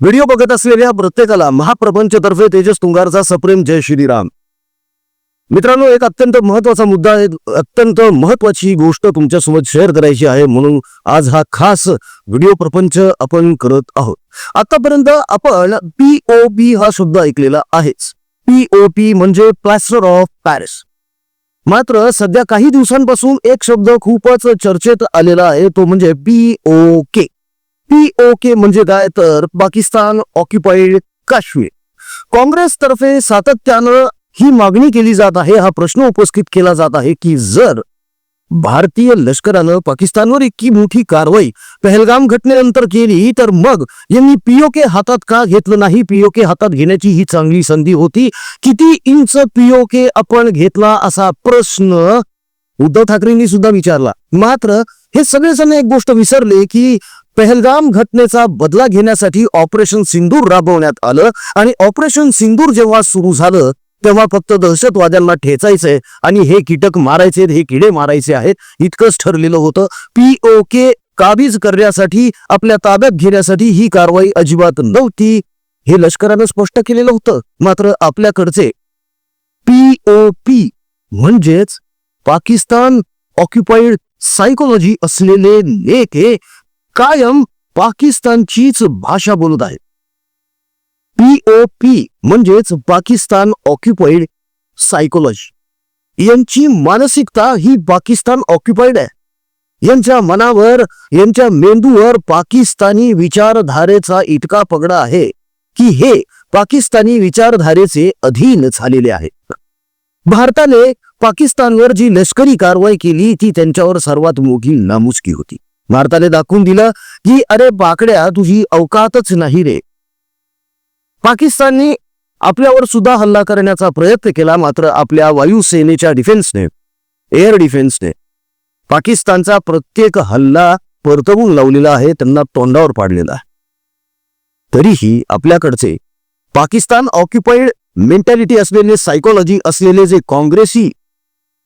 Video बघत असलेल्या प्रत्येकाला महाप्रपंचतर्फे तेजस तुंगारचा सप्रेम जय श्रीराम. मित्रांनो एक अत्यंत महत्त्वाचा मुद्दा आहे. अत्यंत महत्वाची गोष्ट तुमच्यासोबत शेअर करायची आहे म्हणून आज हा खास व्हिडिओ प्रपंच आपण करत आहोत. आतापर्यंत आपण पीओपी हा शब्द ऐकलेला आहेच. पीओपी म्हणजे प्लॅस्टर ऑफ पॅरिस मात्र सध्या काही दिवसांपासून एक शब्द खूपच चर्चेत आलेला आहे. तो म्हणजे पीओ के पीओके म्हणजे काय तर पाकिस्तान ऑक्युपाईड काश्मीर. काँग्रेसतर्फे सातत्यानं ही मागणी केली जात आहे हा प्रश्न उपस्थित केला जात आहे की जर भारतीय लष्करानं पाकिस्तानवर इतकी मोठी कारवाई पहलगाम घटनेनंतर केली तर मग यांनी पीओके हातात का घेतलं नाही? पीओके हातात घेण्याची ही चांगली संधी होती. किती इंच पीओके आपण घेतला असा प्रश्न उद्धव ठाकरेंनी सुद्धा विचारला. मात्र हे सगळेजण एक गोष्ट विसरले की पहलगाम घटनेचा बदला घेण्यासाठी ऑपरेशन सिंदूर राबवण्यात आलं आणि ऑपरेशन सिंदूर जेव्हा सुरू झालं तेव्हा फक्त दहशतवाद्यांना ठेचायचंय आणि हे कीटक मारायचे हे किडे मारायचे आहेत इतकंच ठरलेलं होतं. पीओके काबीज करण्यासाठी आपल्या ताब्यात घेण्यासाठी ही कारवाई अजिबात नव्हती हे लष्करानं स्पष्ट केलेलं होतं. मात्र आपल्याकडचे पीओपी म्हणजेच पाकिस्तान ऑक्युपाईड सायकोलॉजी असलेले नेते कायम पाकिस्तानचीच भाषा बोलत आहेत पीओपी म्हणजेच पाकिस्तान ऑक्युपाईड सायकोलॉजी यांची मानसिकता ही पाकिस्तान ऑक्युपाईड आहे. यांच्या मनावर यांच्या मेंदूवर पाकिस्तानी विचारधारेचा इतका पगडा आहे की हे पाकिस्तानी विचारधारेचे अधीन झालेले आहे. भारताने पाकिस्तानवर जी लष्करी कारवाई केली ती त्यांच्यावर सर्वात मोठी नामुष्की होती. भारताने दाखवून दिलं की अरे बाकड्या तुझी अवकातच नाही रे. पाकिस्तानने आपल्यावर सुद्धा हल्ला करण्याचा प्रयत्न केला मात्र आपल्या वायुसेनेच्या डिफेन्सने एअर डिफेन्सने. पाकिस्तानचा प्रत्येक हल्ला परतवून लावलेला आहे त्यांना तोंडावर पाडलेला आहे. तरीही आपल्याकडचे पाकिस्तान ऑक्युपाईड मेंटॅलिटी असलेले सायकोलॉजी असलेले जे काँग्रेसी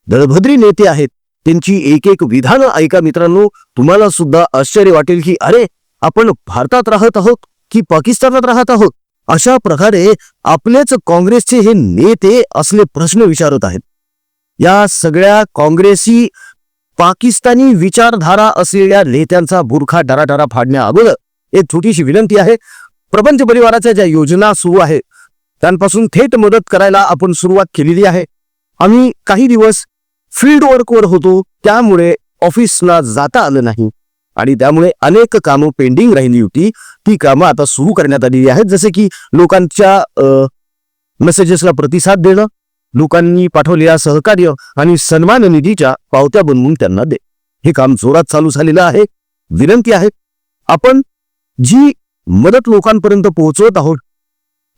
दळभद्री नेते आहेत त्यांची एक एक विधानं ऐका मित्रांनो. तुम्हाला सुद्धा आश्चर्य वाटेल की अरे आपण भारतात राहत आहोत की पाकिस्तानात राहत आहोत? अशा प्रकारे आपलेच काँग्रेसचे हे नेते असले प्रश्न विचारत आहेत. या सगळ्या काँग्रेसी पाकिस्तानी विचारधारा असलेल्या नेत्यांचा बुरखा डराडरा फाडण्या अगोदर एक छोटीशी विनंती आहे. प्रपंच परिवाराच्या ज्या योजना सुरू आहेत त्यांपासून थेट मदत करायला आपण सुरुवात केलेली आहे. आम्ही काही दिवस फील्ड वर्कवर होतो त्यामुळे ऑफिसला जाता आलं नाही. आणि त्यामुळे अनेक कामं पेंडिंग राहिली होती. ती कामं आता सुरू करण्यात आलेली आहेत. जसे की लोकांच्या मेसेजेसला प्रतिसाद देणं लोकांनी पाठवलेल्या सहकार्य आणि सन्मान निधीच्या पावत्या बनवून त्यांना दे. हे काम जोरात चालू झालेलं आहे. विनंती आहे आपण जी मदत लोकांपर्यंत पोहोचवत आहोत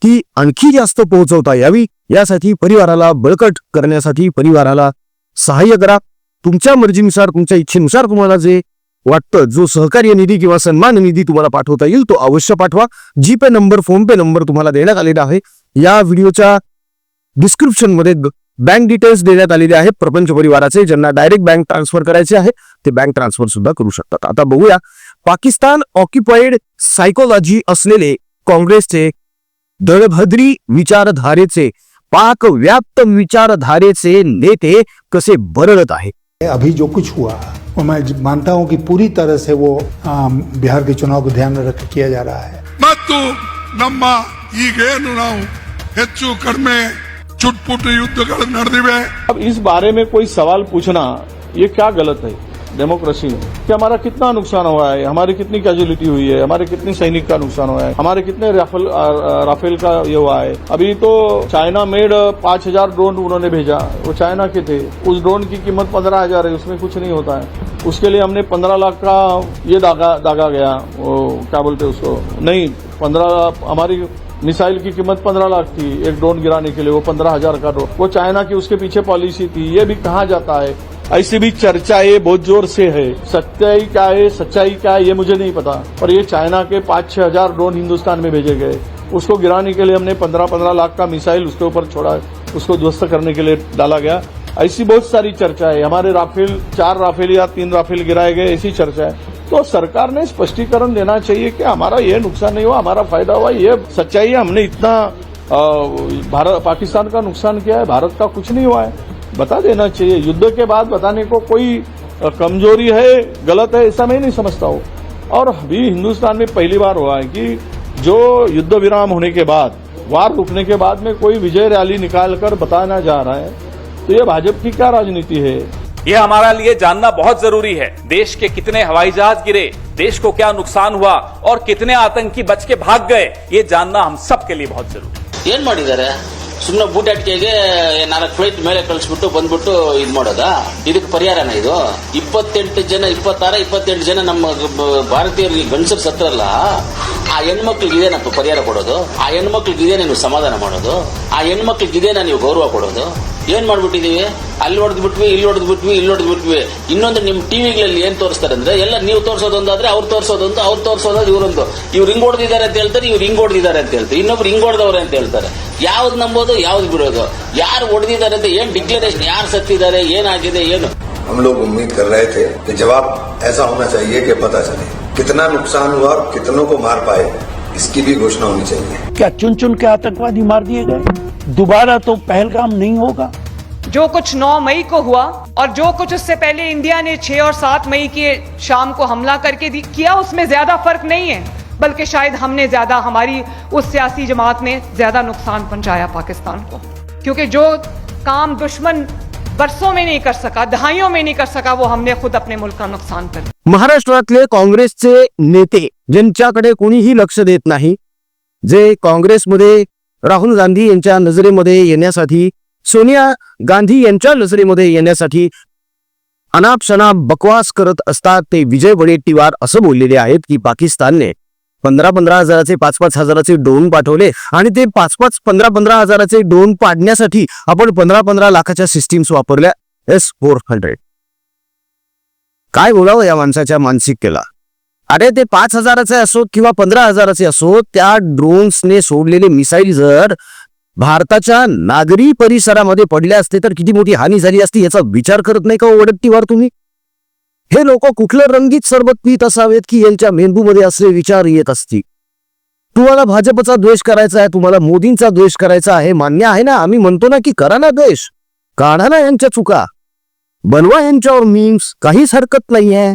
ती आणखी जास्त पोहोचवता यावी. यासाठी परिवाराला बळकट करण्यासाठी परिवाराला सहाय्य करा. तुमच्या मर्जीनुसार तुमच्या इच्छेनुसार तुम्हाला जे वाटतं जो सहकार्य निधी किंवा सन्मान निधी तुम्हाला पाठवता येईल तो अवश्य पाठवा. GPay number PhonePe number तुम्हाला देण्यात आलेला आहे या व्हिडिओच्या डिस्क्रिप्शनमध्ये बँक डिटेल्स देण्यात आलेले आहेत प्रपंच परिवाराचे ज्यांना डायरेक्ट बँक ट्रान्सफर करायचे आहे ते बँक ट्रान्सफर सुद्धा करू शकतात. आता बघूया पाकिस्तान ऑक्युपाईड सायकोलॉजी असलेले काँग्रेसचे दळभद्री विचारधारेचे पाक व्याप्त विचारधारेचे नेते कसे बरळत आहेत अभी जो कुछ हुआ वो मैं मानता हूं कि पूरी तरह से वो अम, बिहार के चुनाव को ध्यान में रख के किया जा रहा है ಮತ್ತು ನಮ್ಮ ಈಗೇನು ನಾವು ಹೆಚ್ಚು ಕಡಿಮೆ ಚುಟ್ಪುಟ್ಟು ಯುದ್ಧಗಳು ನಡೆದಿವೆ अब इस बारे में कोई सवाल पूछना ये क्या गलत है डेमोक्रेसी में, कि हमारा कितना नुकसान हुआ है, हमारी कितनी कैजुअलिटी हुई है, हमारे कितने सैनिक का नुकसान हुआ है, हमारे कितने राफेल राफेल का ये हुआ है। अभी तो चाइना मेड पाँच हज़ार ड्रोन उन्होंने भेजा, वो चाइना के थे। उस ड्रोन की कीमत पंद्रह हज़ार है, उसमें कुछ नहीं होता है। उसके लिए हमने पंद्रह लाख का ये दागा दागा गया, वो क्या बोलते उसको? नहीं, पंद्रह, हमारी मिसाइल की कीमत पंद्रह लाख थी, एक ड्रोन गिराने के लिए, वो पंद्रह हज़ार का ड्रोन। वो चाइना की उसके पीछे पॉलिसी थी, ये भी कहा जाता है? ऐसी भी चर्चाएँ बहुत ज़ोर से है। सच्चाई क्या है, सच्चाई क्या है, ये मुझे नहीं पता। पर ये चाइना के पाँच छह हज़ार ड्रोन हिंदुस्तान में भेजे गए। उसको गिराने के लिए हमने पंद्रह पंद्रह लाख का मिसाइल उसके ऊपर छोड़ा, उसको ध्वस्त करने के लिए डाला गया। ऐसी बहुत सारी चर्चा है। हमारे राफेल, चार राफेल या तीन राफेल गिराए गए, ऐसी चर्चा है। तो सरकार ने स्पष्टीकरण देना चाहिए कि हमारा ये नुकसान नहीं हुआ, हमारा फ़ायदा हुआ। ये सच्चाई है, हमने इतना भारत, पाकिस्तान का नुकसान किया है, भारत का कुछ नहीं हुआ है। बता देना चाहिए। युद्ध के बाद बताने को कोई कमज़ोरी है गलत है ऐसा मैं नहीं समझता हूँ। और अभी हिंदुस्तान में पहली बार हुआ है कि जो युद्ध विराम होने के बाद वार रुकने के बाद में कोई विजय रैली निकाल कर बताना जा रहा है तो ये भाजपा की क्या राजनीति है? ये हमारा लिए जानना बहुत ज़रूरी है। देश के कितने हवाई जहाज़ गिरे देश को क्या नुकसान हुआ और कितने आतंकी बच के भाग गए ये जानना हम सबके लिए बहुत ज़रूरी है। ಸುಮ್ಮನೆ ಬೂಟಾಟಿಕೆಗೆ ನಾಲ್ಕು ಫ್ಲೈಟ್ ಮೇಲೆ ಕಳಿಸ್ಬಿಟ್ಟು ಬಂದ್ಬಿಟ್ಟು ಇದು ಮಾಡೋದಾ? ಇದಕ್ಕೆ ಪರಿಹಾರನ ಇದು? ಇಪ್ಪತ್ತೆಂಟು ಜನ, ಇಪ್ಪತ್ತಾರ, ಇಪ್ಪತ್ತೆಂಟು ಜನ ನಮ್ಮ ಭಾರತೀಯ ಭಾರತೀಯರಿಗೆ ಗಂಡಸರು ಸತ್ತರಲ್ಲ? ಆ ಹೆಣ್ಮಕ್ಳಿಗೆ ಇದೇನಪ್ಪ ಪರಿಹಾರ ಕೊಡೋದು? ಆ ಹೆಣ್ಮಕ್ಳಿಗೆ ಇದೇನ ನೀವು ಸಮಾಧಾನ ಮಾಡೋದು? ಆ ಹೆಣ್ಮಕ್ಳಿಗೆ ಇದೇನ ನೀವು ಗೌರವ ಕೊಡೋದು? ಏನ್ ಮಾಡ್ಬಿಟ್ಟಿದೀವಿ ಅಲ್ಲಿ ಹೊಡೆದ್ ಬಿಟ್ವಿ ಇಲ್ಲಿ ಹೊಡೆದ್ ಬಿಟ್ವಿ ಇಲ್ಲಿ ಹೊಡೆದ್ ಬಿಟ್ವಿ ಇನ್ನೊಂದು ನಿಮ್ ಟಿವಿಗಳಲ್ಲಿ ಏನ್ ತೋರಿಸ್ತಾರೆ ಅಂದ್ರೆ ಎಲ್ಲ ನೀವು ತೋರಿಸೋದೊಂದಾದ್ರೆ ಅವ್ರು ತೋರಿಸೋದೊಂದು ಅವ್ರು ತೋರಿಸೋದು ಇವರೊಂದು ಇವ್ರು ಹಿಂಗ್ ಹೊಡೆದಿದ್ದಾರೆ ಅಂತ ಹೇಳ್ತಾರೆ ಇವ್ರು ಹಿಂಗ್ ಹೊಡೆದಿದ್ದಾರೆ ಅಂತ ಹೇಳ್ತಾರೆ ಇನ್ನೊಬ್ರು ಹಿಂಗ್ ಹೊಡೆದವ್ರೆ ಅಂತ ಹೇಳ್ತಾರೆ ಯಾವ್ದು ನಂಬೋದು ಯಾವ್ದು ಬಿಡೋದು ಯಾರು ಹೊಡೆದಿದ್ದಾರೆ ಅಂತ ಏನ್ ಡಿಕ್ಲರೇಷನ್ ಯಾರು ಸತ್ತಿದ್ದಾರೆ ಏನಾಗಿದೆ ಏನು हम लोग उम्मीद कर रहे थे कि जवाब ऐसा होना चाहिए कि पता चले कितना नुकसान हुआ कितनों को मार पाए इसकी भी घोषणा होनी चाहिए क्या चुन चुन के आतंकवादी मार दिए गए दोबारा तो पहलगाम नहीं होगा। जो कुछ 9 मई को हुआ और जो कुछ उससे पहले इंडिया ने 6 और 7 मई की शाम को हमला करके दी- किया उसमें ज़्यादा फ़र्क नहीं है बल्कि शायद हमने ज़्यादा हमारी उस सियासी जमात ने ज़्यादा नुकसान पहुँचाया पाकिस्तान को। क्योंकि जो काम दुश्मन बरसों में नहीं कर सका दहाइयों में नहीं कर सका वो हमने खुद अपने मुल्क का नुकसान कर दिया। महाराष्ट्रातले काँग्रेसचे नेते ज्यांच्याकडे कोणीही लक्ष देत नाही जे कांग्रेस काँग्रेसमध्ये राहुल गांधी यांच्या नजरेमध्ये येण्यासाठी सोनिया गांधी यांच्या नजरेमध्ये येण्यासाठी अनाप शनाप बकवास करत असतात ते विजय वडेट्टीवार असं बोललेले आहेत की पाकिस्तानने. पंधरा पंधरा हजाराचे पाच पाच हजाराचे ड्रोन पाठवले आणि ते पाच पाच पंधरा पंधरा हजाराचे ड्रोन पाडण्यासाठी आपण पंधरा पंधरा लाखाच्या सिस्टीम्स वापरल्या. S four hundred. काय बोलावं या माणसाच्या मानसिकतेला? अरे ते पाच हजाराचे असोत किंवा पंधरा हजाराचे असोत त्या ड्रोन्सने सोडलेले मिसाईल जर भारताच्या नागरी परिसरामध्ये पडले असते तर किती मोठी हानी झाली असती याचा विचार करत नाही का हो ओढट्टीवर तुम्ही? हे लोक कुठलं रंगीत सरबत पीत असावेत की यांच्या मेंदूमध्ये असले विचार येत असतील? तुम्हाला भाजपचा द्वेष करायचा आहे तुम्हाला मोदींचा द्वेष करायचा आहे मान्य आहे ना? आम्ही म्हणतो ना की करा ना द्वेष. काढा ना यांच्या चुका. बनवा यांच्यावर मीम्स काहीच हरकत नाहीये.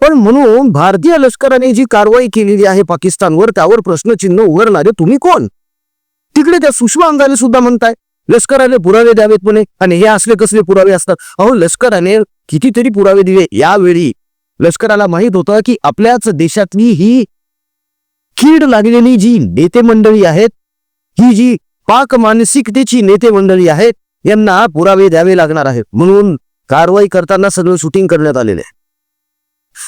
पण म्हणून भारतीय लष्कराने जी कारवाई केलेली आहे पाकिस्तानवर त्यावर प्रश्नचिन्ह उघडणारे तुम्ही कोण? तिकडे त्या सुषमा अंगाने सुद्धा म्हणताय लष्कराने पुरावे द्यावेत म्हणे आणि हे असले कसले पुरावे असतात? अहो लष्कराने कितीतरी पुरावे दिले. यावेळी लष्कराला माहीत होतं की आपल्याच देशातली ही कीड लागलेली जी नेते मंडळी आहेत ही जी पाक मानसिकतेची नेते मंडळी आहेत यांना पुरावे द्यावे लागणार आहेत. म्हणून कारवाई करताना सगळं शूटिंग करण्यात आलेलं आहे.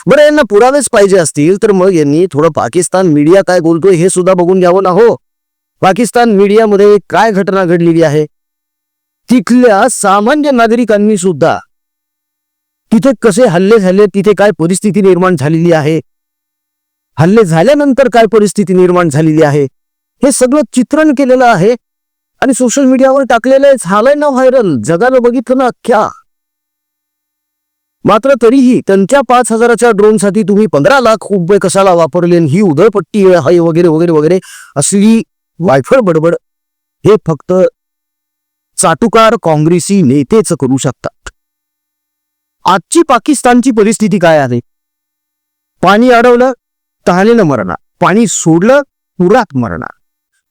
बरं यांना पुरावेच पाहिजे असतील तर मग यांनी थोडं पाकिस्तान मीडिया काय बोलतोय हे सुद्धा बघून घ्यावं ना हो? पाकिस्तान मीडियामध्ये काय घटना घडलेली आहे? तिथल्या सामान्य नागरिकांनी सुद्धा तिथे कसे हल्ले झाले तिथे काय परिस्थिती निर्माण झालेली आहे? हल्ले झाल्यानंतर काय परिस्थिती निर्माण झालेली आहे? हे सगळं चित्रण केलेलं आहे आणि सोशल मीडियावर टाकलेलं झालंय ना व्हायरल. जगाला बघितलं ना अख्ख्या. मात्र तरीही त्यांच्या पाच हजाराच्या ड्रोनसाठी तुम्ही पंधरा लाख रुपये कशाला वापरले ही उधळपट्टी आहे वगैरे वगैरे वगैरे असली वायफळ बडबड हे फक्त चाटुकार काँग्रेसी नेतेच करू शकतात. आजची पाकिस्तानची परिस्थिती काय आहे? पाणी अडवलं तहानेनं मरणार. पाणी सोडलं पुरात मरणार.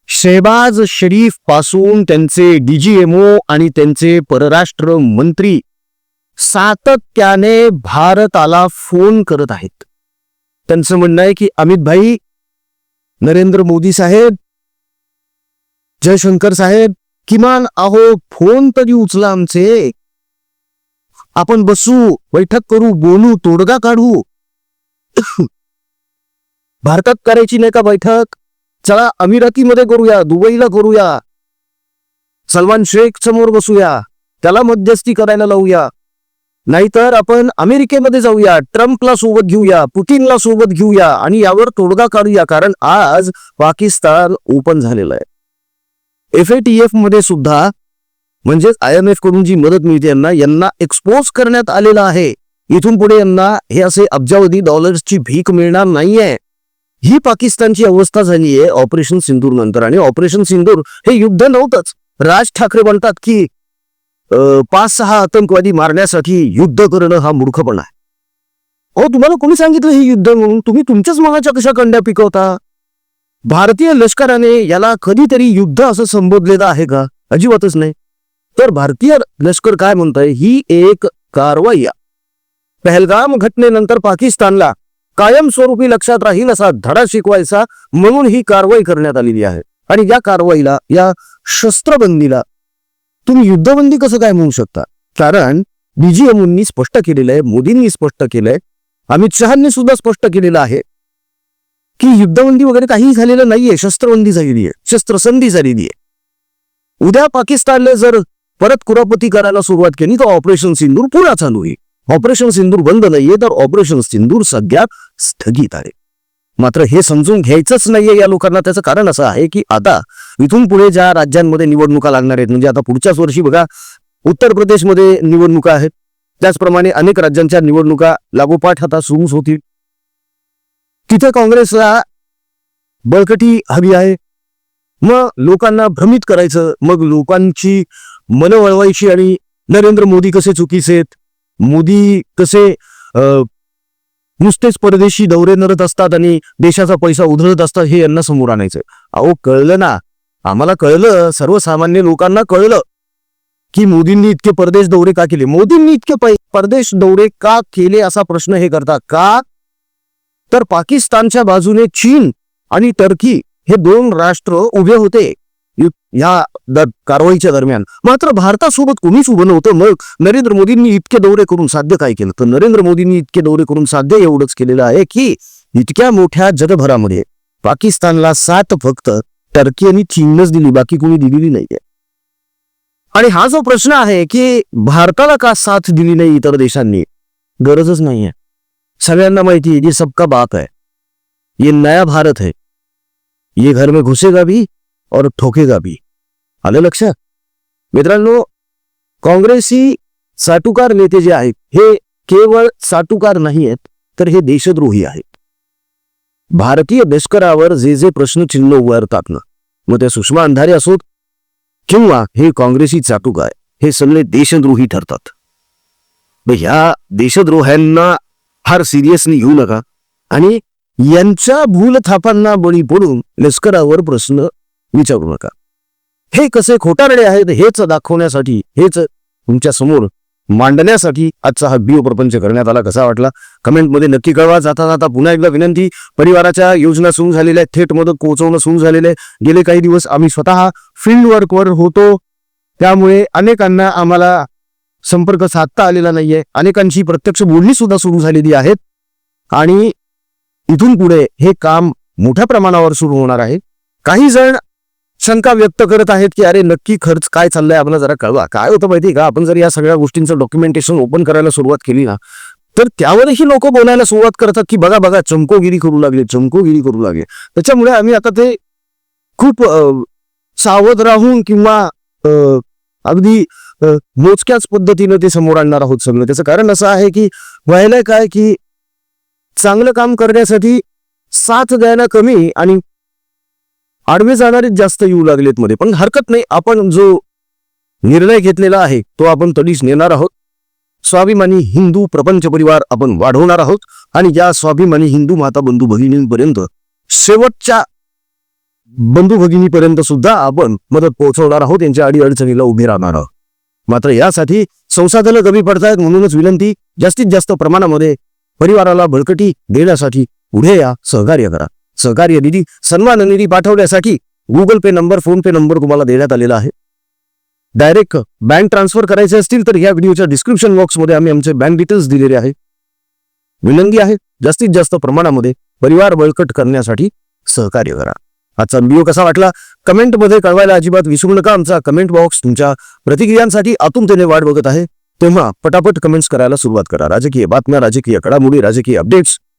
शेहबाज शरीफपासून त्यांचे डीजीएमओ आणि त्यांचे परराष्ट्र मंत्री सातत्याने भारताला फोन करत आहेत. त्यांचं म्हणणं आहे की अमित भाई नरेंद्र मोदी साहेब जयशंकर साहेब किमान अहो फोन तरी उचला आमचे. आपण बसू बैठक करू बोलू तोडगा काढू. भारतात करायची नाही का बैठक? चला अमिरातीमध्ये करूया दुबईला करूया. सलमान शेख समोर बसूया. त्याला मध्यस्थी करायला लावूया. नाहीतर आपण अमेरिकेमध्ये जाऊया ट्रम्पला सोबत घेऊया पुतीनला सोबत घेऊया आणि यावर तोडगा काढूया कारण आज पाकिस्तान ओपन झालेलं आहे. एफ ए टी एफमध्ये सुद्धा म्हणजेच आय एम एफकडून जी मदत मिळते यांना यांना एक्सपोज करण्यात आलेलं आहे. इथून पुढे यांना हे असे अब्जावधी डॉलर्सची भीक मिळणार नाहीये. ही पाकिस्तानची अवस्था झाली आहे ऑपरेशन सिंदूर नंतर आणि ऑपरेशन सिंदूर हे युद्ध नव्हतंच. राज ठाकरे म्हणतात की पाच सहा आतंकवादी मारण्यासाठी युद्ध करणं हा मूर्खपणा आहे. अहो तुम्हाला कोणी सांगितलं हे युद्ध म्हणून? तुम्ही तुमच्याच मनाच्या कशा कंड्या पिकवता? भारतीय लष्कराने याला कधीतरी युद्ध असं संबोधलेलं आहे का? अजिबातच नाही. तर भारतीय लष्कर काय म्हणतंय? ही एक कारवाई पहलगाम घटनेनंतर पाकिस्तानला कायमस्वरूपी लक्षात राहील असा धडा शिकवायचा म्हणून ही कारवाई करण्यात आलेली आहे. आणि या कारवाईला या शस्त्रबंदीला तुम्ही युद्धबंदी कसं काय म्हणू शकता? कारण बीजीएमओंनी स्पष्ट केलेलं आहे मोदींनी स्पष्ट केलंय अमित शहानी सुद्धा स्पष्ट केलेलं आहे की युद्धबंदी वगैरे काहीही झालेलं नाहीये शस्त्रबंदी झालेली आहे शस्त्रसंधी झालेली आहे. उद्या पाकिस्तानला जर परत कुरापती करायला सुरुवात केली तर ऑपरेशन सिंदूर पुन्हा चालू होईल. ऑपरेशन सिंदूर बंद नाहीये तर ऑपरेशन सिंदूर सध्या स्थगित आहे. मात्र हे समजून घ्यायचंच नाहीये या लोकांना. त्याचं कारण असं आहे की आता इथून पुढे ज्या राज्यांमध्ये निवडणुका लागणार आहेत म्हणजे आता पुढच्याच वर्षी बघा उत्तर प्रदेशमध्ये निवडणुका आहेत. त्याचप्रमाणे अनेक राज्यांच्या निवडणुका लागोपाठ आता सुरूच होतील. तिथे काँग्रेसला बळकटी हवी आहे. मग लोकांना भ्रमित करायचं मग लोकांची मनं वळवायची आणि नरेंद्र मोदी कसे चुकीचे आहेत मोदी कसे नुसतेच परदेशी दौरे नरत असतात आणि देशाचा पैसा उधळत असतात हे यांना समोर आणायचं अहो कळलं ना? आम्हाला कळलं सर्वसामान्य लोकांना कळलं की मोदींनी इतके परदेश दौरे का केले? मोदींनी इतके परदेश दौरे का केले असा प्रश्न हे करता का? तर पाकिस्तानच्या बाजूने चीन आणि टर्की हे दोन राष्ट्र उभे होते. या कारवाईच्या दरम्यान. मात्र भारतासोबत कोणीच उभं नव्हतं. मग नरेंद्र मोदींनी इतके दौरे करून साध्य काय केलं? तर नरेंद्र मोदींनी इतके दौरे करून साध्य एवढंच केलेलं आहे की इतक्या मोठ्या जगभरामध्ये पाकिस्तानला साथ फक्त टर्की आणि चीनच दिली बाकी कोणी दिलेली नाहीये. आणि हा जो प्रश्न आहे की भारताला का साथ दिली नाही इतर देशांनी? गरजच नाहीये. सगळ्यांना माहिती आहे जे सबका बाप आहे. ये नया भारत है. ये घर में घुसेगा भी और ठोकेगा भी। आलं लक्षात? मित्रांनो काँग्रेसी साटुकार नेते जे आहेत हे केवळ साटुकार नाही आहेत तर हे देशद्रोही आहेत. भारतीय लष्करावर जे जे प्रश्नचिन्ह उभारतात ना मग त्या सुषमा अंधारे असोत किंवा हे काँग्रेसी चाटुकाय हे सगळे देशद्रोही ठरतात. ह्या देशद्रोह्यांना फार सिरियसली घेऊ नका. आणि यांच्या भूलथापांना बळी पडून लष्करावर प्रश्न विचारू नका. हे कसे खोटारडे आहेत हेच दाखवण्यासाठी हेच तुमच्यासमोर मांडण्यासाठी आजचा हा बिओ प्रपंच करण्यात आला. कसा वाटला? कमेंटमध्ये नक्की कळवा. जाता जाता पुन्हा एकदा विनंती परिवाराच्या योजना सुरू झालेल्या आहेत. थेट मदत पोहोचवणं सुरू झालेलं आहे. गेले काही दिवस आम्ही स्वतः फील्ड वर्कवर होतो. त्यामुळे अनेकांना आम्हाला संपर्क साधता आलेला नाहीये. अनेकांची प्रत्यक्ष बोलणी सुद्धा सुरू झालेली आहेत. आणि इथून पुढे हे काम मोठ्या प्रमाणावर सुरू होणार आहे. काही जण शंका व्यक्त करत आहेत की अरे नक्की खर्च काय चाललाय आम्हाला जरा कळवा. काय होतं माहिती का? आपण जर या सगळ्या गोष्टींचं डॉक्युमेंटेशन ओपन करायला सुरुवात केली ना तर त्यावरही लोक बोलायला सुरुवात करतात की बघा बघा चमकोगिरी करू लागले चमकोगिरी करू लागले. त्याच्यामुळे आम्ही आता ते खूप सावध राहून किंवा अगदी मोजक्याच पद्धतीनं ते समोर आणणार आहोत सगळं. त्याचं कारण असं आहे की व्हायला काय की चांगलं काम करण्यासाठी साथ द्यायला कमी आणि आडवे जाणारे जास्त येऊ लागलेत मध्ये. पण हरकत नाही आपण जो निर्णय घेतलेला आहे तो आपण तडीच नेणार आहोत. स्वाभिमानी हिंदू प्रपंच परिवार आपण वाढवणार आहोत आणि या स्वाभिमानी हिंदू माता बंधू भगिनींपर्यंत शेवटच्या बंधू भगिनीपर्यंत सुद्धा आपण मदत पोहोचवणार आहोत यांच्या अडीअडचणीला उभे राहणार आहोत. मात्र यासाठी संसाधनं कमी पडतायत म्हणूनच विनंती जास्तीत जास्त प्रमाणामध्ये परिवाराला बळकटी देण्यासाठी पुढे या सहकार्य करा. सहकार्य निधी सन्मान निधी पाठवण्यासाठी Google Pay number PhonePe number तुम्हाला देण्यात आलेला आहे. डायरेक्ट बँक ट्रान्सफर करायचे असतील तर या व्हिडिओच्या डिस्क्रिप्शन बॉक्समध्ये आम्ही आमचे बँक डिटेल्स दिलेले आहे विनंती आहे जास्तीत जास्त प्रमाणामध्ये परिवार बळकट करण्यासाठी सहकार्य करा. आजचा व्हिडिओ कसा वाटला? कमेंटमध्ये कळवायला अजिबात विसरू नका. आमचा कमेंट बॉक्स तुमच्या प्रतिक्रियांसाठी आतुरतेने वाट बघत आहे. तेव्हा पटापट कमेंट्स करायला सुरुवात करा. राजकीय बातम्या राजकीय घडामोडी राजकीय अपडेट्स